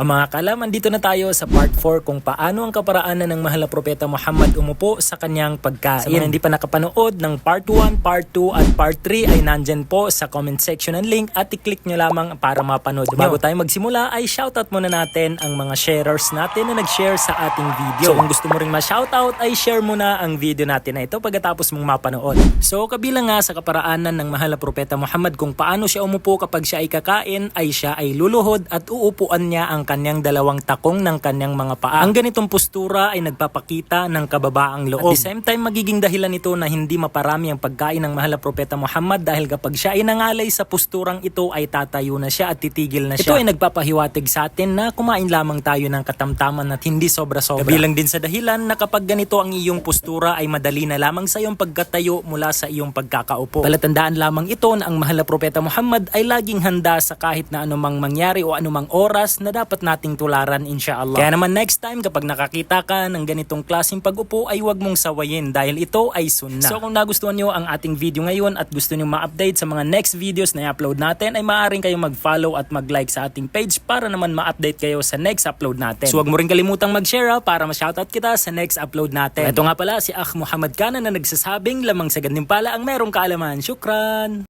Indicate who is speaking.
Speaker 1: Ang mga kalaman, dito na tayo sa part 4 kung paano ang kaparaanan ng mahal na propeta Muhammad umupo sa kanyang pagkain. Sa mga hindi pa nakapanood ng part 1, part 2 at part 3 ay nandyan po sa comment section ang link at i-click nyo lamang para mapanood. Bago tayo magsimula ay shoutout muna natin ang mga sharers natin na nag-share sa ating video. So kung gusto mo ring ma-shoutout ay share mo na ang video natin na ito pagkatapos mong mapanood. So kabilang nga sa kaparaanan ng mahal na propeta Muhammad kung paano siya umupo kapag siya ay kakain ay siya ay luluhod at uupuan niya ang kanyang dalawang takong ng kanyang mga paa. Ang ganitong postura ay nagpapakita ng kababaang loob. At the same time, magiging dahilan ito na hindi maparami ang pagkain ng mahal na propeta Muhammad dahil kapag siya ay nangalay sa posturang ito ay tatayo na siya at titigil na siya. Ito ay nagpapahiwatig sa atin na kumain lamang tayo ng katamtaman at hindi sobra-sobra. Kabilang din sa dahilan na kapag ganito ang iyong postura ay madali na lamang sa iyong pagkatayo mula sa iyong pagkakaupo. Palatandaan lamang ito na ang mahal na propeta Muhammad ay laging handa sa kahit na anumang mangyari o anumang oras na dapat nating tularan inshallah. Kaya naman next time kapag nakakita ka ng ganitong klaseng pag-upo ay huwag mong sawayin dahil ito ay sunna. So kung nagustuhan nyo ang ating video ngayon at gusto nyo ma-update sa mga next videos na i-upload natin ay maaaring kayong mag-follow at mag-like sa ating page para naman ma-update kayo sa next upload natin. So huwag mo rin kalimutang mag-share ha, para ma-shoutout kita sa next upload natin. Ito nga pala si Akh Muhammad Kana na nagsasabing lamang sa pala ang merong kaalaman. Shukran!